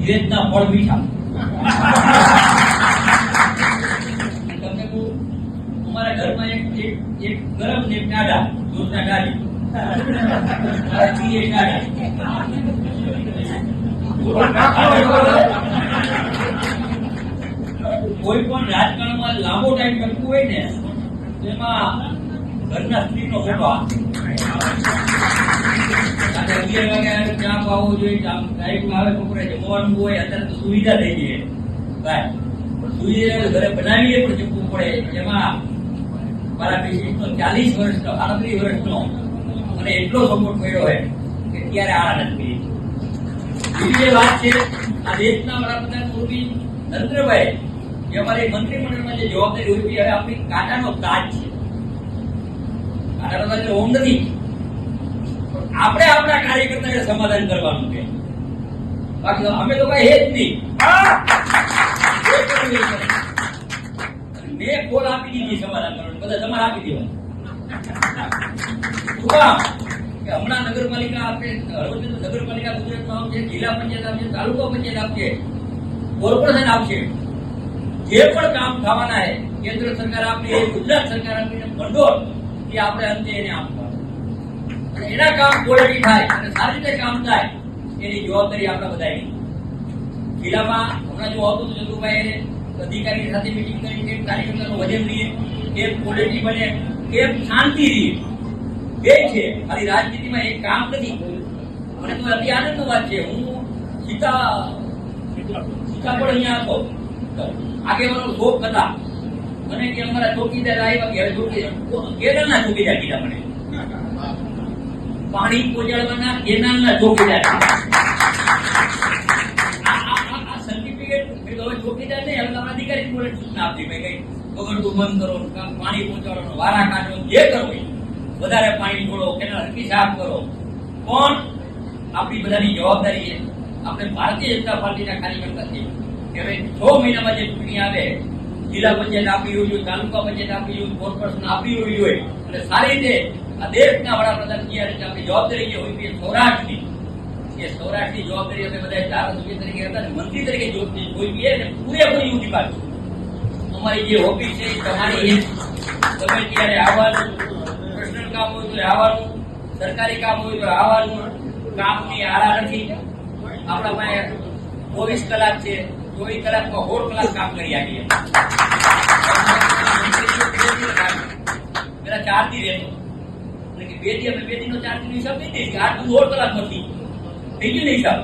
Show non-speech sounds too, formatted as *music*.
ધીરજના ફળ મીઠા. *laughs* તમને કહું અમારા ઘરમાં એક એક ગરમ ને ટાઢા દૂધના ડાળી મારા કોઈ પણ રાજકારણમાં લાંબો ટાઈમ કરતું હોય ને તેમાં ઘરના સ્ત્રીનો ફોટો અગિયાર વાગે આવે વાત છે. આ દેશના વડાપ્રધાન મોદી નરેન્દ્રભાઈ જે અમારી મંત્રીમંડળમાં જે જવાબદારી હોય હવે આપણી કાંટાનો તાજ છે. કાંટાનો તાજ ઓમ નથી આપણે આપણા કાર્યકર્તાને સમાધાન કરવાનું છે બાકી અમે તો કઈ જ નહીં. મેં કોલ આપી દીધી સમાધાન કરવાનું. બધા તમારે આપી દેવા? કે હમણાં નગરપાલિકા આપણે હળવદ નગરપાલિકા ગુજરાતમાં આવશે, જિલ્લા પંચાયત આપશે, તાલુકા પંચાયત આપશે, કોર્પોરેશન આપશે. જે પણ કામ થવાના છે, કેન્દ્ર સરકાર આપે, ગુજરાત સરકાર આપીને ભંડોળ, એ આપણે અંતે એને આપવાનું. અને એના કામ ક્વોલિટી થાય અને સારી રીતે કામ થાય, એની જવાબદારી આપણે બધાની. જિલ્લામાં હમણાં જો આવતું ચંદુભાઈ અધિકારી સાથે મિટિંગ કરી, કે કાર્યકર્તાનું વજન લઈએ કેમ ક્વોલિટી બને કેમ શાંતિ રહીએ બે છે, ખાલી રાજનીતિમાં એક કામ નથી. મને તો અતિ આનંદની વાત છે. હું સીતા સીતા પણ અહીંયા હતો. આગેવાનો શોખ હતા. મને કે અમારા ચોકીદાર આવ્યા કે ચોકીદાર કેરળના ચોકીદાર કીધા મને. પાણી પહોંચાડવાના કેનાલના ચોકીદાર ચોકીદાર પાણી આપણી બધાની જવાબદારી છે, આપણે ભારતીય જનતા પાર્ટીના છ મહિનામાં ચૂંટણી આવે, જિલ્લા પંચાયત આપી રહ્યું તાલુકા પંચાયત આપી હોય જોઈએ અને સારી રીતે આ દેશના વડાપ્રધાન કયા રીતે આપણી જવાબદારી જે હોય એ સૌરાષ્ટ્રની એ સૌરાષ્ટ્રની જવાબદારી અમે બધા ધારાસભ્ય તરીકે હતા અને મંત્રી તરીકે જોઈ જોઈએ અને પૂરેપૂરી ઊંચી પાડશું અમારી જે ઓફિસ છે એ તમારી છે તમે ત્યારે આવવાનું પર્સનલ કામ હોય તો આવવાનું સરકારી કામ હોય તો આવવાનું કામની આરા નથી આપણા પાસે ચોવીસ કલાક છે ચોવીસ કલાકમાં સોળ કલાક કામ કરી આપીએ પેલા ચાર દી રહેતો એટલે કે બે દી અમે બે દી નો ચાર દી નો હિસાબ નહીં દઈશ કે આટલું દોઢ કલાક નથી થઈ ગયું ને હિસાબ?